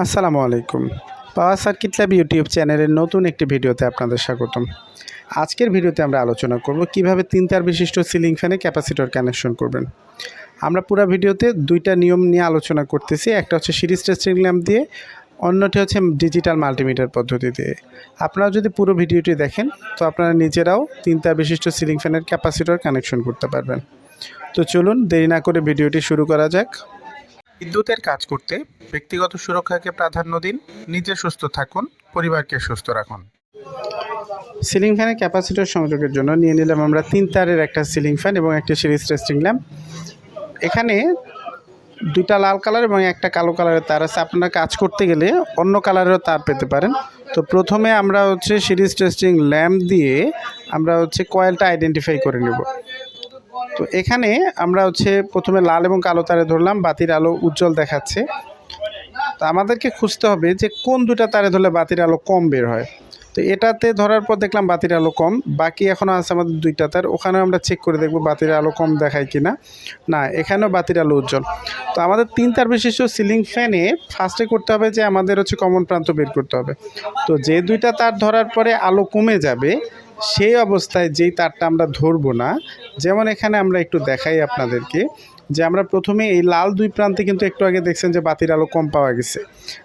আসসালামু আলাইকুম। Power circuit lab YouTube চ্যানেলের নতুন একটি ভিডিওতে আপনাদের স্বাগতম। আজকের ভিডিওতে আমরা আলোচনা করব কীভাবে তিন তার বিশিষ্ট সিলিং ফ্যানে ক্যাপাসিটর কানেকশন করবেন। আমরা পুরো ভিডিওতে দুইটা নিয়ম নিয়ে আলোচনা করতেছি, একটা হচ্ছে সিরিজ টেস্টিং ল্যাম্প দিয়ে, অন্যটি হচ্ছে ডিজিটাল মাল্টিমিটার পদ্ধতি দিয়ে। আপনারা যদি পুরো ভিডিওটি দেখেন, তো আপনারা নিজেরাও তিন তার বিশিষ্ট সিলিং ফ্যানের ক্যাপাসিটর কানেকশন করতে পারবেন। তো চলুন দেরি না করে ভিডিওটি শুরু করা যাক। বিদ্যুতের কাজ করতে ব্যক্তিগত সুরক্ষাকে প্রাধান্য দিন, নিজে সুস্থ থাকুন, পরিবারকে সুস্থ রাখুন। সিলিং ফ্যানের ক্যাপাসিটর সংযোগের জন্য নিয়ে নিলাম আমরা তিন তারের একটা সিলিং ফ্যান এবং একটা সিরিজ টেস্টিং ল্যাম্প। এখানে দুইটা লাল কালার এবং একটা কালো কালারের তার আছে। আপনারা কাজ করতে গেলে অন্য কালারেরও তার পেতে পারেন। তো প্রথমে আমরা হচ্ছে সিরিজ টেস্টিং ল্যাম্প দিয়ে আমরা হচ্ছে কয়েলটা আইডেন্টিফাই করে নেব। তো এখানে আমরা হচ্ছে প্রথমে লাল এবং কালো তারে ধরলাম, বাতির আলো উজ্জ্বল দেখাচ্ছে। তো আমাদেরকে খুঁজতে হবে যে কোন দুটা তারে ধরলে বাতির আলো কম বের হয়। তো এটাতে ধরার পর দেখলাম বাতির আলো কম, বাকি এখনও আছে আমাদের দুইটা তার, ওখানেও আমরা চেক করে দেখব বাতির আলো কম দেখায় কি না না এখানেও বাতির আলো উজ্জ্বল। তো আমাদের তিন তার বিশিষ্ট সিলিং ফ্যানে ফার্স্টে করতে হবে যে আমাদের হচ্ছে কমন প্রান্ত বের করতে হবে। তো যে দুইটা তার ধরার পরে আলো কমে যাবে সেই অবস্থায় যেই তারটা আমরা ধরবো না, যেমন এখানে আমরা একটু দেখাই আপনাদেরকে, যে আমরা প্রথমে এই লাল দুই প্রান্তে কিন্তু একটু আগে দেখছেন যে বাতির আলো কম পাওয়া গেছে।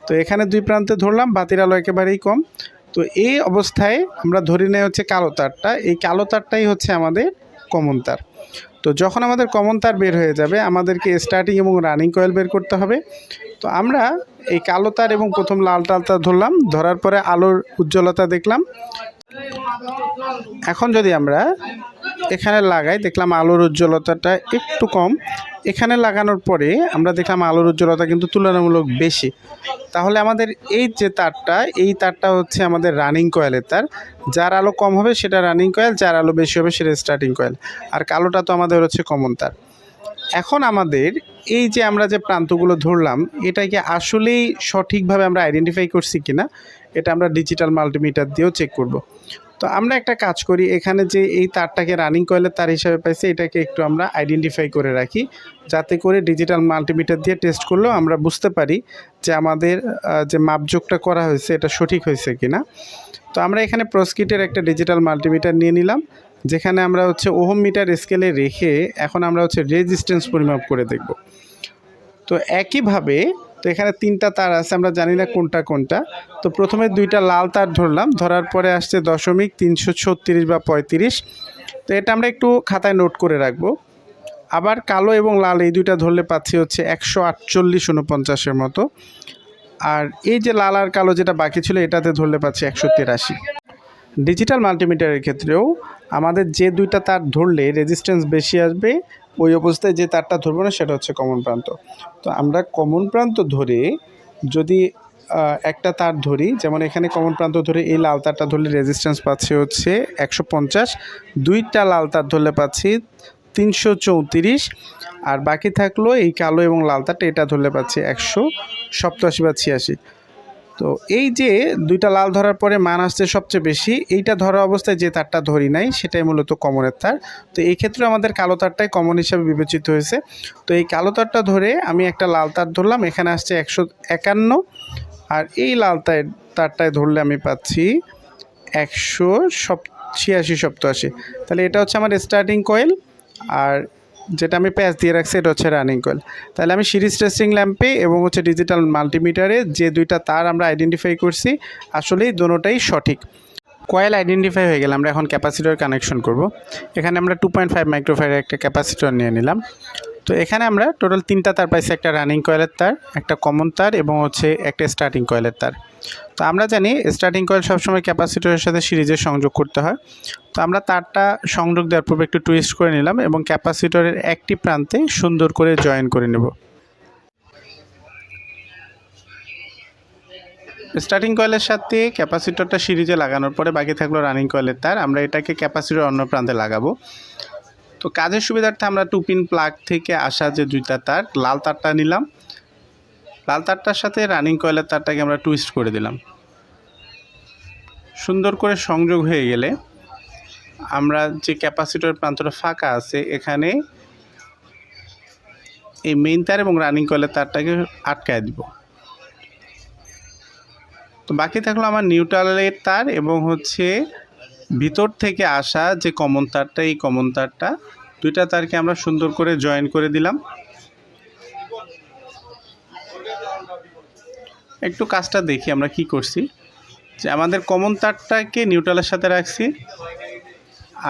তো এখানে দুই প্রান্তে ধরলাম, বাতির আলো একেবারেই কম। তো এই অবস্থায় আমরা ধরে নেই হচ্ছে কালো তারটা, এই কালো তারটাই হচ্ছে আমাদের কমন তার। তো যখন আমাদের কমন তার বের হয়ে যাবে, আমাদেরকে স্টার্টিং এবং রানিং কয়েল বের করতে হবে। তো আমরা এই কালো তার এবং প্রথম লাল টাল তার ধরলাম, ধরার পরে আলোর উজ্জ্বলতা দেখলাম। এখন যদি আমরা এখানে লাগাই, দেখলাম আলোর উজ্জ্বলতাটা একটু কম। এখানে লাগানোর পরে আমরা দেখলাম আলোর উজ্জ্বলতা কিন্তু তুলনামূলক বেশি। তাহলে আমাদের এই যে তারটা, এই তারটা হচ্ছে আমাদের রানিং কয়েলের তার। যার আলো কম হবে সেটা রানিং কয়েল যার আলো বেশি হবে সেটা স্টার্টিং কয়েল আর কালোটা তো আমাদের হচ্ছে কমন তার। এখন আমাদের এই যে আমরা যে প্রান্তগুলো ধরলাম এটা কি আসলেই সঠিকভাবে আমরা আইডেন্টিফাই করছি কিনা এটা আমরা ডিজিটাল মাল্টিমিটার দিয়েও চেক করব। তো আমরা একটা কাজ করি, এখানে যে এই তারটাকে রানিং কয়েলের তার হিসাবে পাইছে, এটাকে একটু আমরা আইডেন্টিফাই করে রাখি। যাতে করে ডিজিটাল মাল্টিমিটার দিয়ে টেস্ট করলেও আমরা বুঝতে পারি যে আমাদের যে মাপযোগটা করা হয়েছে, এটা সঠিক হয়েছে কি না তো আমরা এখানে প্রসকিটের একটা ডিজিটাল মাল্টিমিটার নিয়ে নিলাম, যেখানে আমরা হচ্ছে ওহম মিটার স্কেলে রেখে এখন আমরা হচ্ছে রেজিস্ট্যান্স পরিমাপ করে দেখব। তো একইভাবে তো এখানে তিনটা তার আছে, আমরা জানি না কোনটা কোনটা। তো প্রথমে দুইটা লাল তার ধরলাম, ধরার পরে আসছে দশমিক তিনশো ছত্রিশ বা পঁয়ত্রিশ। তো এটা আমরা একটু খাতায় নোট করে রাখব। আবার কালো এবং লাল এই দুইটা ধরলে পাচ্ছি হচ্ছে একশো আটচল্লিশ উনপঞ্চাশের মতো। আর এই যে লাল আর কালো যেটা বাকি ছিল, এটাতে ধরলে পাচ্ছি একশো তিরাশি। ডিজিটাল মাল্টিমিটারের ক্ষেত্রেও আমাদের যে দুইটা তার ধরলে রেজিস্ট্যান্স বেশি আসবে, ওই অবস্থায় যে তারটা ধরবো না, সেটা হচ্ছে কমন প্রান্ত। তো আমরা কমন প্রান্ত ধরে যদি একটা তার ধরি, যেমন এখানে কমন প্রান্ত ধরে এই লাল তারটা ধরলে রেজিস্ট্যান্স পাচ্ছি হচ্ছে একশো পঞ্চাশ, দুইটা লাল তার ধরলে পাচ্ছি তিনশো চৌত্রিশ, আর বাকি থাকল এই কালো এবং লাল তারটা, এটা ধরলে পাচ্ছি একশো সপ্তাশি বা ছিয়াশি। তো এই যে দুইটা লাল ধরার পরে মান আসছে সবচেয়ে বেশি, এইটা ধরা অবস্থায় যে তারটা ধরি নাই, সেটাই মূলত কমনের তার। তো এই ক্ষেত্রে আমাদের কালো তারটাই কমন হিসাবে বিবেচিত হয়েছে। তো এই কালো তারটা ধরে আমি একটা লাল তার ধরলাম, এখানে আসছে একশো একান্ন, আর এই লাল তার, তারটায় ধরলে আমি পাচ্ছি একশো সপ ছিয়াশি সপ্তাশি। তাহলে এটা হচ্ছে আমার স্টার্টিং কয়েল আর যেটা আমি প্যাচ দিয়ে রাখছি, এটা হচ্ছে রানিং কয়েল তাহলে আমি সিরিজ টেস্টিং ল্যাম্পে এবং হচ্ছে ডিজিটাল মাল্টিমিটারে যে দুইটা তার আমরা আইডেন্টিফাই করছি, আসলেই দোনোটাই সঠিক। কয়েল আইডেন্টিফাই হয়ে গেলে আমরা এখন ক্যাপাসিটর কানেকশন করব। এখানে আমরা টু পয়েন্ট ফাইভ মাইক্রোফায়ারের একটা ক্যাপাসিটর নিয়ে নিলাম। তো এখানে আমরা টোটাল তিনটা তার পাইছি, একটা রানিং কয়েলের তার, একটা কমন তার এবং হচ্ছে একটা স্টার্টিং কয়েলের তার। তো আমরা জানি স্টার্টিং কয়েল সবসময় ক্যাপাসিটরের সাথে সিরিজে সংযোগ করতে হয়। তো আমরা তারটা সংযোগ দেওয়ার পূর্বে একটু টুইস্ট করে নিলাম এবং ক্যাপাসিটরের একটি প্রান্তে সুন্দর করে জয়েন করে নেব। স্টার্টিং কয়েলের সাথে ক্যাপাসিটরটা সিরিজে লাগানোর পরে বাকি থাকল রানিং কয়েলের তার। আমরা এটাকে ক্যাপাসিটর অন্য প্রান্তে লাগাবো। তো কাজের সুবিধার্থে আমরা টু পিন প্লাগ থেকে আসা যে দুইটা তার, লাল তারটা নিলাম। লাল তারটার সাথে রানিং কয়েলের তারটাকে আমরা টুইস্ট করে দিলাম। সুন্দর করে সংযোগ হয়ে গেলে আমরা যে ক্যাপাসিটর প্রান্তটা ফাঁকা আছে, এখানে এই মেইন তার এবং রানিং কয়েলের তারটাকে আটকায় দিব। তো বাকি থাকল আমার নিউট্রালের তার এবং হচ্ছে ভিতর থেকে আসা যে কমন তারটা, এই কমন তারটা, দুইটা তারকে আমরা সুন্দর করে জয়েন করে দিলাম। একটু কাজটা দেখি আমরা কি করছি। যে আমাদের কমন তারটাকে নিউট্রালের সাথে রাখছি।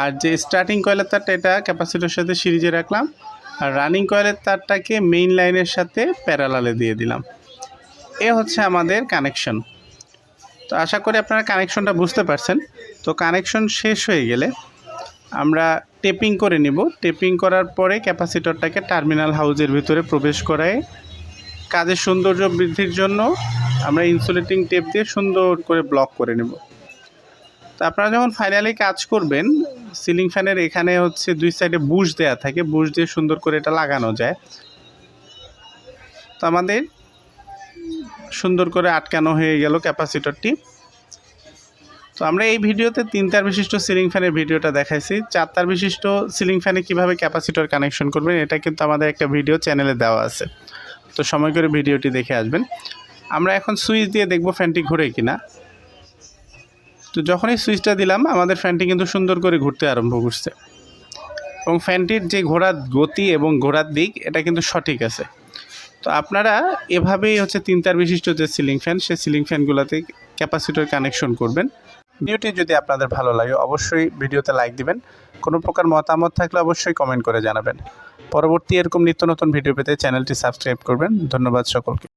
আর যে স্টার্টিং কয়েলের তারটা, এটা ক্যাপাসিটির সাথে সিরিজে রাখলাম। আর রানিং কয়েলের তারটাকে মেইন লাইনের সাথে প্যারালালে দিয়ে দিলাম। এ হচ্ছে আমাদের কানেকশন তো আশা করি আপনারা কানেকশনটা বুঝতে পারছেন। তো কানেকশন শেষ হয়ে গেলে আমরা টেপিং করে নিব। টেপিং করার পরে ক্যাপাসিটরটাকে টার্মিনাল হাউজের ভিতরে প্রবেশ করায় কাজের সৌন্দর্য বৃদ্ধির জন্য আমরা ইনসুলেটিং টেপ দিয়ে সুন্দর করে ব্লক করে নেব। তো আপনারা যখন ফাইনালি কাজ করবেন সিলিং ফ্যানের এখানে হচ্ছে দুই সাইডে বুশ দেওয়া থাকে, বুশ দিয়ে সুন্দর করে এটা লাগানো যায়। তো আমাদের সুন্দর করে আটকানো হয়ে গেল ক্যাপাসিটরটি। তো আমরা এই ভিডিওতে তিন তার বিশিষ্ট সিলিং ফ্যানের ভিডিওটা দেখাইছি। চার তার বিশিষ্ট সিলিং ফ্যানে কীভাবে ক্যাপাসিটর কানেকশন করবেন, এটা কিন্তু আমাদের একটা ভিডিও চ্যানেলে দেওয়া আছে। তো সময় করে ভিডিওটি দেখে আসবেন। আমরা এখন সুইচ দিয়ে দেখব ফ্যানটি ঘুরে কিনা। তো যখনই সুইচটা দিলাম, আমাদের ফ্যানটি কিন্তু সুন্দর করে ঘুরতে আরম্ভ করছে। এবং ফ্যানটির যে ঘোরার গতি এবং ঘোরার দিক, এটা কিন্তু সঠিক আছে। তো আপনারা এভাবেই হচ্ছে তিন তার বিশিষ্ট যে সিলিং ফ্যান, সেই সিলিং ফ্যানগুলোতে ক্যাপাসিটর কানেকশন করবেন। ভিডিওটি যদি আপনাদের ভালো লাগে, অবশ্যই ভিডিওতে লাইক দিবেন। কোনো প্রকার মতামত থাকলে অবশ্যই কমেন্ট করে জানাবেন। পরবর্তী এরকম নিত্য নতুন ভিডিও পেতে চ্যানেলটি সাবস্ক্রাইব করবেন। ধন্যবাদ সকলকে।